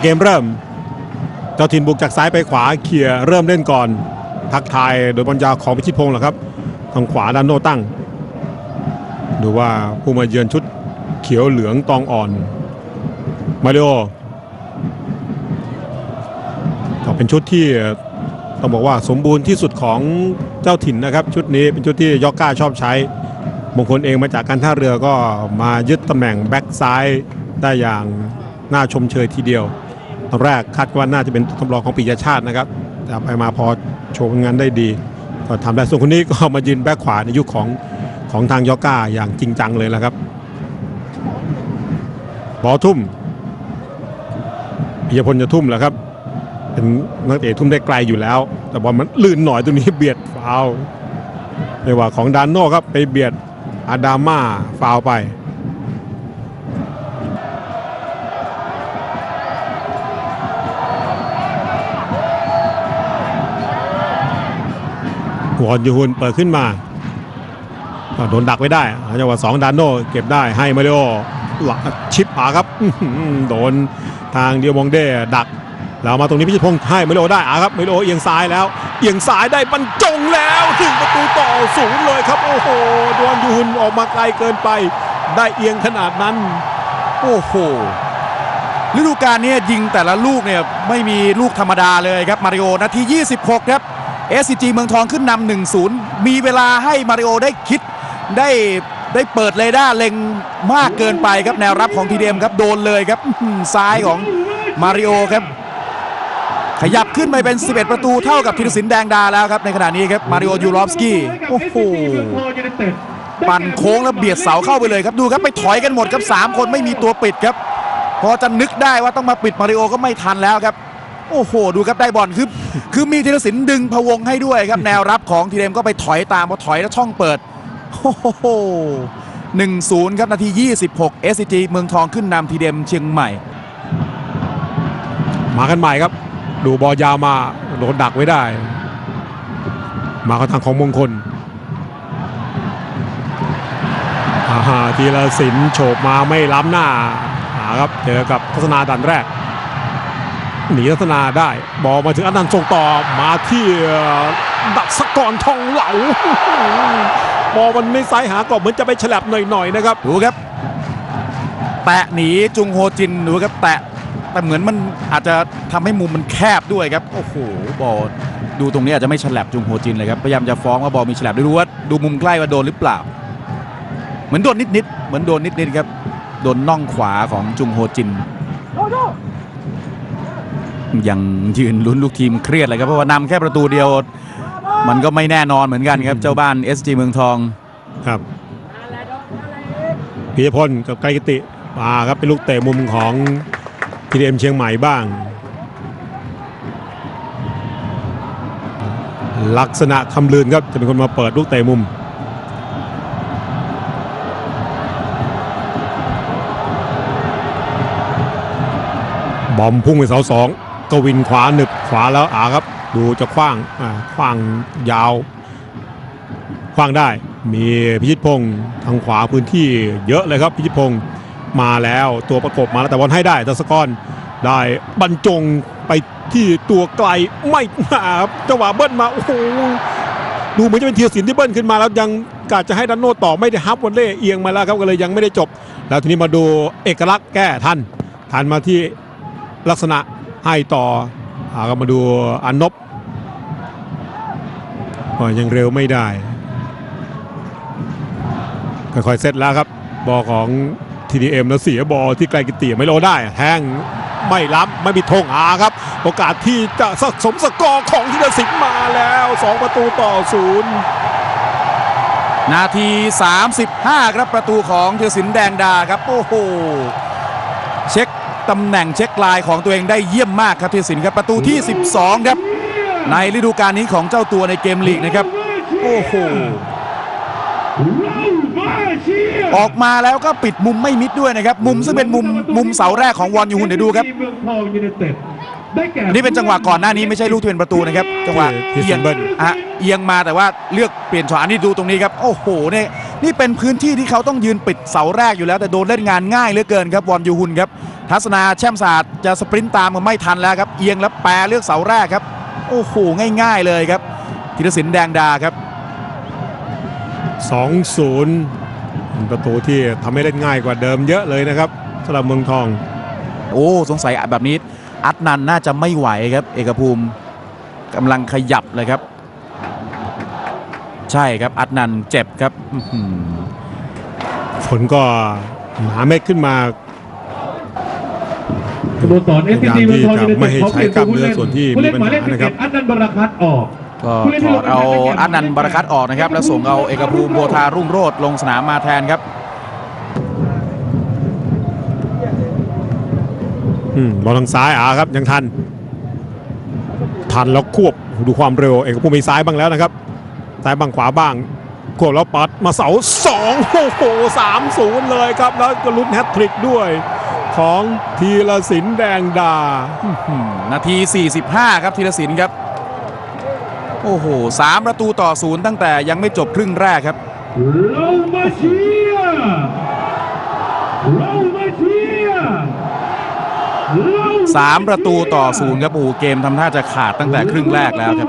เกมเริ่ม เจ้าถิ่นบุกจากซ้ายไปขวาเขี่ยเริ่มเล่นก่อน ทักทายโดยบอลยาวของพิชิตพงศ์เหรอครับ ทางขวาด้านโนตั้ง ดูว่าผู้มาเยือนชุดเขียวเหลืองตองอ่อน มาริโอก็เป็นชุดที่ต้องบอกว่าสมบูรณ์ที่สุดของเจ้าถิ่นนะครับ ชุดนี้เป็นชุดที่ยอกก้าชอบใช้มงคลเองมาจากการท่าเรือก็มายึดตำแหน่งแบ็กซ้ายได้อย่างน่าชมเชยทีเดียว ตอนแรกคาดว่าน่าจะเป็นตัวทำรองของปิยชาตินะครับ แต่ไปมาพอโชว์ผลงานได้ดี ก็ทำได้ส่วนคนนี้ก็มายืนแบ็กขวาในยุคของของทางยอก้าอย่างจริงจังเลยละครับบอลทุ่มปิยพลจะทุ่มแล้วครับ เป็นนักเตะทุ่มได้ไกลอยู่แล้ว แต่บอลมันลื่นหน่อยตรงนี้เบียดฟาวไม่ว่าของดานโน่ครับไปเบียดอาดาม่าฟาวไป หัวยูฮุนเปิดขึ้นมาโดนดักไว้ได้จังหวะสองดานโนเก็บได้ให้มาริโอหลัชิปหาครับโดนทางเดียวมองเด้ดักแล้วมาตรงนี้พิชิตพงศ์ให้มาริโอได้อะครับมาริโอเอียงซ้ายแล้ว เอียงซ้ายได้บรรจงแล้วถึงประตูต่อสูงเลยครับ โอ้โหดวนยูฮุนออกมาไกลเกินไป ได้เอียงขนาดนั้น โอ้โหฤดูกาลนี้ยิงแต่ละลูกเนี่ยไม่มีลูกธรรมดาเลยครับมาริโอนาที 26 ครับ SCG เมืองทองขึ้นนำ1-0 มีเวลาให้มาริโอได้คิดได้ได้เปิดเรดาร์เล็งมากเกินไปครับแนวรับของทีเดมครับโดนเลยครับซ้ายของมาริโอครับ ขยับขึ้นไปเป็น 11 ประตูเท่ากับธีรศิลป์แดงดาแล้วครับในขณะนี้ครับมาริโอยูรอฟสกี้โอ้โหปั่นโค้งแล้วเบียดเสาเข้าไปเลยครับดูครับไปถอยกันหมดครับ 3 คนไม่มีตัวปิดครับ พอจะนึกได้ว่าต้องมาปิดมาริโอก็ไม่ทันแล้วครับ โอ้โห ดูครับได้บอลคือคือมีธีรศิลป์ดึงพวงให้ด้วยครับ แนวรับของทีเดมก็ไปถอยตามพอถอยแล้วช่องเปิดโอ้โหหนึ่งศูนย์ครับนาที 26 SCG เมืองทองขึ้นนำทีเดมเชียงใหม่ มากันใหม่ครับ ดูบอลยาวมาโดนดักไว้ได้ มาเข้าทางของมงคลอาหาทีละสินโฉบมาไม่ล้ำหน้าหาครับเจอกับทัศนาดันแรก หนีทัศนาได้บอลมาถึงอนันต์ส่งต่อมาที่ดักสกรทองเหลาบอลมันไม่ซ้ายหากรอบเหมือนจะไปฉลับหน่อยๆนะครับดูครับ แตะหนีจุงโฮจินดูครับแตะแต่เหมือนมันอาจจะทำให้มุมมันแคบด้วยครับโอ้โหบอลดูตรงนี้อาจจะไม่ฉลับจุงโฮจินเลยครับพยายามจะฟ้องว่าบอลมีฉลับไม่รู้ว่าดูมุมใกล้ว่าโดนหรือเปล่า เหมือนโดนนิดๆเหมือนโดนนิดๆครับโดนน่องขวาของจุงโฮจิน ยังยืนลุ้นลูกทีมเครียดเลยครับเพราะว่านำแค่ประตูเดียว มันก็ไม่แน่นอนเหมือนกันครับเจ้าบ้าน SG เมืองทองครับพิยพลกับไกรกิติมาครับเป็นลูกเตะมุมของทีเอ็มเชียงใหม่บ้าง ลักษณะคำลืนครับจะเป็นคนมาเปิดลูกเตะมุมบอมพุ่งไปเสาสอง กวินขวาหนึบขวาแล้วอาครับ ดูจะคว้างอ่าคว้างยาวคว้างได้ มีพิชิตพงศ์ทางขวาพื้นที่เยอะเลยครับพิชิตพงศ์มาแล้วตัวประกบมาแล้วแต่บอลให้ได้ทัศกรได้บรรจงไปที่ตัวไกลไม่มาครับจังหวะเบิ้ลมาโอ้โหดูเหมือนจะเป็นเทียรศิลป์ที่เบิ้ลขึ้นมาแล้วยังกาจะให้ดันโนต่อไม่ได้ฮับวันเล่เอียงมาแล้วครับก็เลยยังไม่ได้จบ แล้วทีนี้มาดูเอกลักษณ์แก้ทันทันมาที่ลักษณะ ให้ต่ออาก็มาดูอันนบก็ยังเร็วไม่ได้ค่อยๆเซตแล้วครับ บอของ TDM แล้วเสียบอที่ไกลกิติไม่โลได้แทงไม่ล้ำไม่มีธงอาครับ โอกาสที่จะสะสมสกอร์ของธีรศิลป์มาแล้ว 2 ประตูต่อศูนย์นาที 35 ครับประตูของเทยศินแดงดาครับ โอ้โห เช็ค ตำแหน่งเช็คลายของตัวเองได้เยี่ยมมากครับเทยศินครับประตูที่ 12 ครับ ในฤดูกาลนี้ของเจ้าตัวในเกมลีกนะครับโอ้โหออกมาแล้วก็ปิดมุมไม่มิดด้วยนะครับ มุมซึ่งเป็นมุมมุมเสาแรกของวอนยูฮุนเดี๋ยวดูครับเมืองทองยูไนเต็ดได้แก่อันนี้เป็นจังหวะก่อนหน้านี้ไม่ใช่ลูกที่เป็นประตูนะครับ จังหวะที่เอียงเบิ้ลอะเอียงมาแต่ว่าเลือกเปลี่ยนช็อตอันนี้ดูตรงนี้ครับ โอ้โหเนี่ย นี่เป็นพื้นที่ที่เขาต้องยืนปิดเสาแรกอยู่แล้วแต่โดนเล่นงานง่ายเหลือเกินครับวอนยูฮุนครับทัศนาแช่มศาสตร์จะสปรินต์ตามก็ไม่ทันแล้วครับเอียงแล้วแปรเลือกเสาแรกครับโอ้โหง่าย ๆเลยครับธีรศิลป์แดงดาครับ2-0เป็นประตูที่ทำให้เล่นง่ายกว่าเดิมเยอะเลยนะครับสำหรับเมืองทอง โอ้สงสัยแบบนี้ อัดนันน่าจะไม่ไหวครับ เอกภูมิกำลังขยับเลยครับ ใช่ครับ อัดนันเจ็บครับอื้อหือฝนก็หนาเม็ดขึ้นมาสโมสรเอสซีเมืองทองยูไนไม่เต็ดให้เขาเปลี่ยนใช้กล้ามเนื้อส่วนที่ผู้เล่นมีหมายเลขปัญหานะครับ11อันนันต์บรรคัตออกก็ถอดเอาอัดนันบาราคัตออกนะครับ แล้วส่งเอาเอกภูมิโบธารุ่งโรจน์ลงสนามมาแทนครับอืมบอลทางซ้ายอ่าครับยังทัน ทันแล้วควบดูความเร็ว เอกภูมิมีซ้ายบ้างแล้วนะครับ ซ้ายบ้างขวาบ้างควบแล้วปัดมาเสาสองโอ้โหสามศูนย์เลยครับ แล้วก็ลุ้นแฮตทริกด้วยของทีละสินแดงดาอืมนาที 45 ครับธีรศิลป์ครับ โอ้โหสามประตูต่อศูนย์ตั้งแต่ยังไม่จบครึ่งแรกครับเรามาเชียร์เรามาเชียร์เรามาเชียสามประตูต่อศูนย์ครับโอ้โหเกมทำท่าจะขาดตั้งแต่ครึ่งแรกแล้วครับ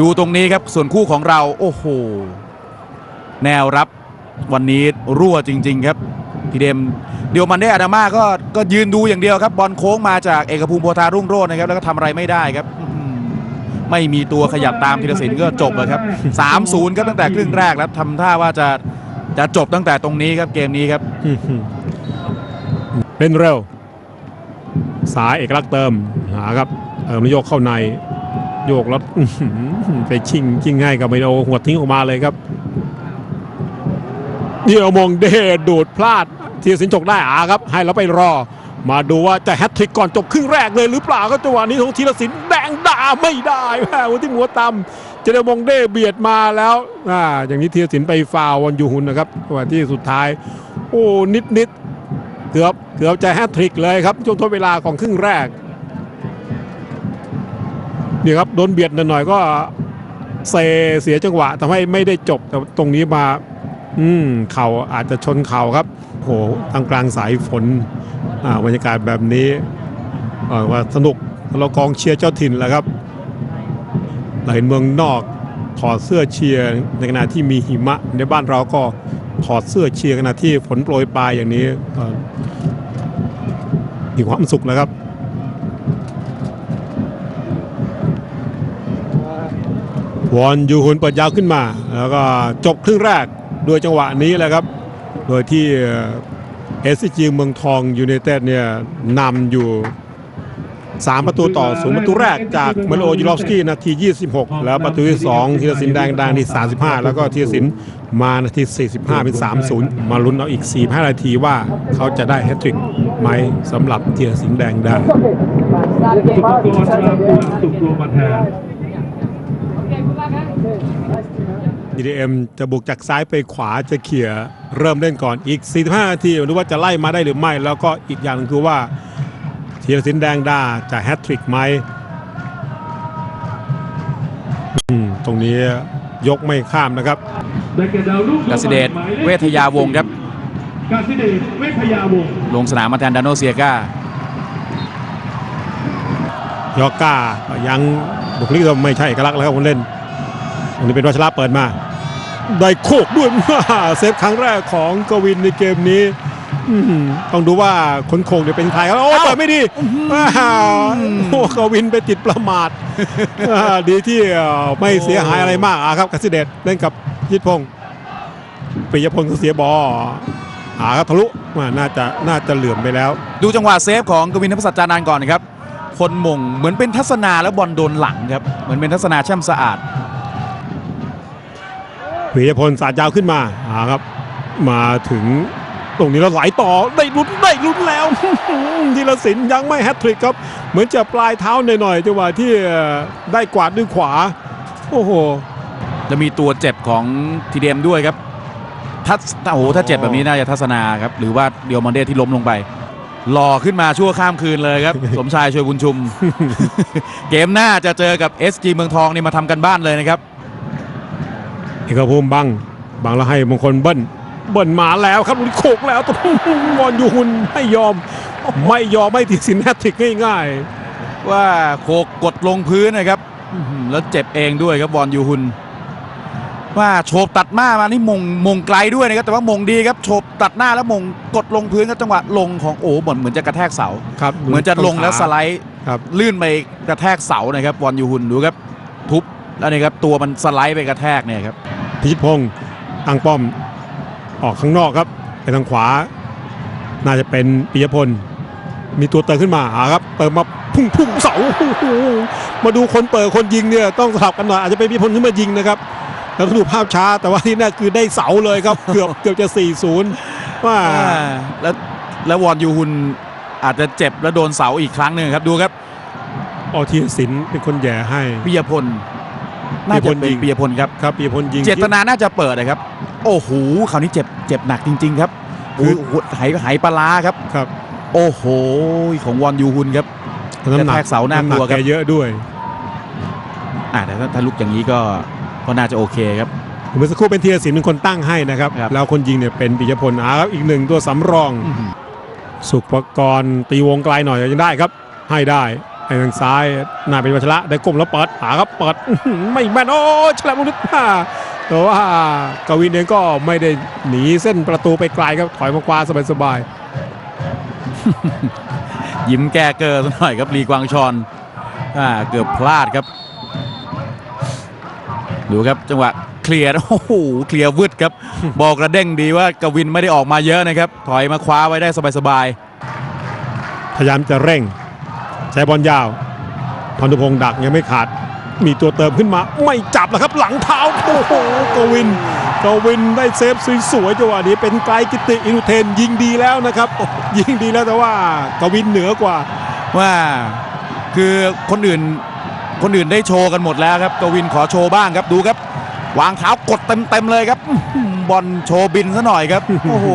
ดูตรงนี้ครับส่วนคู่ของเราโอ้โห แนวรับวันนี้รั่วจริง ๆ ครับพี่เดมเดียวมันได้อาดามาก็ก็ยืนดูอย่างเดียวครับ บอลโค้งมาจากเอกภูมิโพธารุ่งโรจน์นะครับ แล้วก็ทำอะไรไม่ได้ครับ ไม่มีตัวขยับตามธีรศิลป์ก็จบเลยครับ 3-0ครับตั้งแต่ครึ่งแรกแล้วทำท่าว่าจะจะจบตั้งแต่ตรงนี้ครับเกมนี้ครับ เล่นเร็ว สายเอกลักษณ์เติมหาครับเติมแล้วโยกเข้าใน โยกแล้วไปชิงชิงให้กับไมโอหัวทิ้งออกมาเลยครับเดี่ยวมองเดดูดพลาดทีสินจกได้อาครับ ให้แล้วไปรอ มาดูว่าจะแฮตทริกก่อนจบครึ่งแรกเลยหรือเปล่าก็จังหวะนี้ของธีรศิลป์แดงด่าไม่ได้แม่หัวที่หัวตำเจเดมองเดเบียดมาแล้วอ่าอย่างนี้ธีรศิลป์ไปฟาววันยูฮุนนะครับจังหวะที่สุดท้าย โอ้นิดนิดๆเกือบเกือบจะแฮตทริกเลยครับช่วงทดเวลาของครึ่งแรก นี่ครับโดนเบียดหน่อยๆก็เซเสียจังหวะทำให้ไม่ได้จบแต่ตรงนี้มา อืมเข่าอาจจะชนเข่าครับโหทางกลางสายฝนอ่าบรรยากาศแบบนี้เอ่อว่าสนุกเรากองเชียร์เจ้าถิ่นแหละครับเราเห็นเมืองนอกถอดเสื้อเชียร์ในขณะที่มีหิมะ ในบ้านเราก็ถอดเสื้อเชียร์ขณะที่ฝนโปรยปลายอย่างนี้มีความสุขแล้วครับ วอนยูฮุนเปิดยาวขึ้นมา แล้วก็จบครึ่งแรกด้วยจังหวะนี้แหละครับ โดยที่เอสจีเมืองทองยูไนเต็ดเนี่ยนำอยู่ 3 ประตูต่อศูนย์ประตูแรกจากเมโลยูรอฟสกี้นาที 26 แล้วประตูที่ 2 ทีรศินแดงดังที่ 35 แล้วก็ทีรศินมานาที 45 เป็น 3-0 มาลุ้นเอาอีก 4-5 นาทีว่าเขาจะได้แฮตทริกไหมสำหรับทีรศินแดงดังสุภกรชลา ลสุขรวมมาแทน DDM จะบุกจากซ้ายไปขวาจะเขี่ยเริ่มเล่นก่อนอีก 45 นาทีไม่รู้ว่าจะไล่มาได้หรือไม่ แล้วก็อีกอย่างหนึ่งคือว่าธีรศินแดงดาจะแฮตทริกไหมอืมตรงนี้ยกไม่ข้ามนะครับได้แก่ดาวรุ่งกสิเดชเวทยาวงศ์ครับกาสิเดชเวทยาวงศ์ลงสนามมาแทนดานโนเซียกายอก้าก็ยังบุคลิกเราไม่ใช่เอกลักษณ์แล้วครับคนเล่นอั นนี้เป็นวัชระเปิดมา ได้โคกด้วยเซฟครั้งแรกของกวินในเกมนี้อื้อหือต้องดูว่าคนโคงเนี่ยเป็นใครครับโอ้เปิดไม่ดีว้าวโอ้กวินไปติดประมาทอ่าดีที่เอ่อไม่เสียหายอะไรมากอะครับกสิเดชเล่นกับยิทพงศ์ปิยพงศ์ก็เสียบอลหาครับทะลุอ่าน่าจะน่าจะเหลื่อมไปแล้ว ดูจังหวะเซฟของกวินทพศัจจานานท์ก่อนนะครับ คนหม่งเหมือนเป็นทัศนาแล้วบอลโดนหลังครับ เหมือนเป็นทัศนาแช่มสะอาด ปิยพลสาดยาวขึ้นมาอ่าครับ มาถึงตรงนี้แล้วไหลต่อได้ลุ้นได้ลุ้นแล้วธีรศิลป์ยังไม่แฮตทริกครับ เหมือนจะปลายเท้าหน่อยๆจังหวะที่เอ่อได้กวาดด้วยขวา โอ้โหจะมีตัวเจ็บของทีเดมด้วยครับถ้าโอ้โหถ้าเจ็บแบบนี้น่าจะทัศนาครับ หรือว่าเดียวมอนเดที่ล้มลงไปหล่อขึ้นมาชั่วข้ามคืนเลยครับ สมชายช่วยบุญชุม เกมหน้าจะเจอกับ SG เมืองทองนี่มาทำกันบ้านเลยนะครับ เอกภูมิบังบังแล้วให้มงคลเบิ้ลเบิ้ลมาแล้วครับลุยโขกแล้วตัววอนยูฮุนไม่ยอม ไม่ยอมไม่ติดสินแฮตทริกง่ายว่าโขกกดลงพื้นนะครับอื้อหือแล้วเจ็บเองด้วยครับวอนยูฮุนว่าโฉบตัดหน้ามานี่มงมงไกลด้วยนะครับแต่ว่ามงดีครับโฉบตัดหน้าแล้วมงกดลงพื้นครับจังหวะลงของโอ้เหมือนเหมือนจะกระแทกเสาๆครับเหมือนจะลงแล้วสไลด์ครับลื่นไปกระแทกเสานะครับวอนยูฮุนดูครับทุบแล้วนี่ครับตัวมันสไลด์ไปกระแทกเนี่ยครับ พิชิตพงศ์ตั้งป้อมออกข้างนอกครับไปทางขวา น่าจะเป็นปิยพล มีตัวเติมขึ้นมาหาครับ เปิดมาพุ่งพุ่งเสาโอ้โหมาดูคนเปิดคนยิงเนี่ยต้องสลับกันหน่อยอาจจะเป็นปิยพลขึ้นมายิงนะครับแล้วก็ดูภาพช้าแต่ว่าที่น่าคือได้เสาเลยครับ เกือบเกือบจะ 4-0ว่าอ่าแล้วแล้ววอนยูฮุนอาจจะเจ็บแล้วโดนเสาอีกครั้งหนึ่งครับดูครับออทีสินเป็นคนแย่ให้ปิยพล น่าจะเป็นปิยพลยิงปิยพลครับครับปิยพลยิงเจตนาน่าจะเปิดนะครับ โอ้โหคราวนี้เจ็บเจ็บหนักจริง ๆ ครับคือโอ้โหไหไหปลาร้าครับครับ โอ้โหของวอนยูฮุนครับน้ำหนักระแทกเสาน่ากลัวครับำหแเยอะด้วยอ่าแต่ถ้าถ้าลุกอย่างนี้ก็ก็น่าจะโอเคครับเมื่อสักครู่เป็นเทียสินเป็นคนตั้งให้นะครับครับแล้วคนยิงเนี่ยเป็นปิยพลอาครับอีกหนึ่งตัวสำรอง สุภกรตีวงไกลหน่อยยังได้ครับ ให้ได้ ให้ทางซ้ายหน้าเป็นวัชระได้ก้มแล้วเปิดหาครับเปิดอื้อหือไม่แม่นโอ้ฉลามมนุษย์มาแต่ว่ากวินเองก็ไม่ได้หนีเส้นประตูไปไกลครับถอยมาคว้าสบายยิ้มแก้เกอร์สักหน่อยครับลีกวางชอนอ่าเกือบพลาดครับ ดูครับจังหวะเคลียร์โอ้โหเคลียร์วืดครับ บอกกระเด้งดีว่ากวินไม่ได้ออกมาเยอะนะครับ ถอยมาคว้าไว้ได้สบายๆพยายามจะเร่ง ใช้บอลยาวพันธุพงศ์ดักยังไม่ขาด มีตัวเติมขึ้นมาไม่จับแล้วครับ หลังเท้าโอ้โหกวินกวินได้เซฟสวยๆจังหวะนี้เป็นไกลกิติอินุเทนยิงดีแล้วนะครับ ยิงดีแล้วแต่ว่ากวินเหนือกว่าว่าคือคนอื่นคนอื่นได้โชว์กันหมดแล้วครับกวินขอโชว์บ้างครับดูครับ วางเท้ากดเต็มๆเลยครับบอลโชว์บินซะหน่อยครับโอ้โห